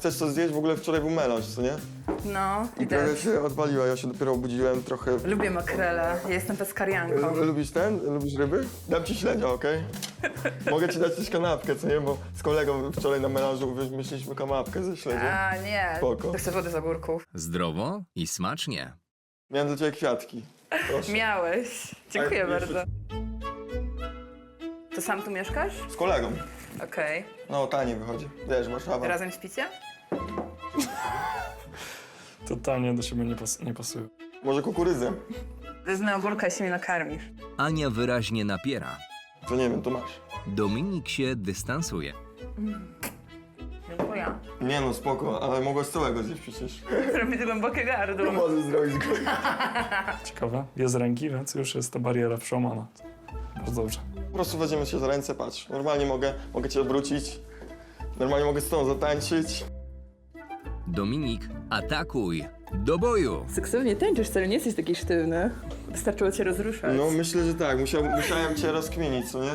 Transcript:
Chcesz coś zjeść? W ogóle wczoraj był melanż, co nie? No, I trochę widać. się odpaliła, ja się dopiero obudziłem trochę... Lubię makrele, ja jestem peskarianką. Lubisz ten? Lubisz ryby? Dam ci śledzia, okej? Mogę ci dać też kanapkę, co nie? Bo z kolegą wczoraj na melanżu wymyśliliśmy kanapkę ze śledziem. A nie, Spoko. to chcę wody z ogórków. Zdrowo i smacznie. Miałem dla ciebie kwiatki. Proszę. Miałeś. Dziękuję Ale jeszcze- bardzo. To sam tu mieszkasz? Z kolegą. Okej. No, taniej wychodzi. Wiesz, Warszawa. Razem śpicie? Totalnie do siebie nie, pas nie pasują. Może kukurydzę. Wezmę ogórka i się mnie nakarmisz. Ania wyraźnie napiera. To nie wiem, to masz. Dominik się dystansuje. Dziękuję. Nie no, spoko, ale mogłaś całego zjeść przecież. Robię głębokie gardło. Możesz zrobić go. Ciekawe, jest ręki, więc już jest ta bariera przełamana. Bardzo dobrze. Po prostu weźmiemy się za ręce, patrz. Normalnie mogę, mogę cię odwrócić. Normalnie mogę z tobą zatańczyć. Dominik, atakuj! Do boju! Seksownie tańczysz, wcale nie jesteś taki sztywny. Wystarczyło cię rozruszać. No myślę, że tak. Musiał, musiałem cię rozkminić, co nie?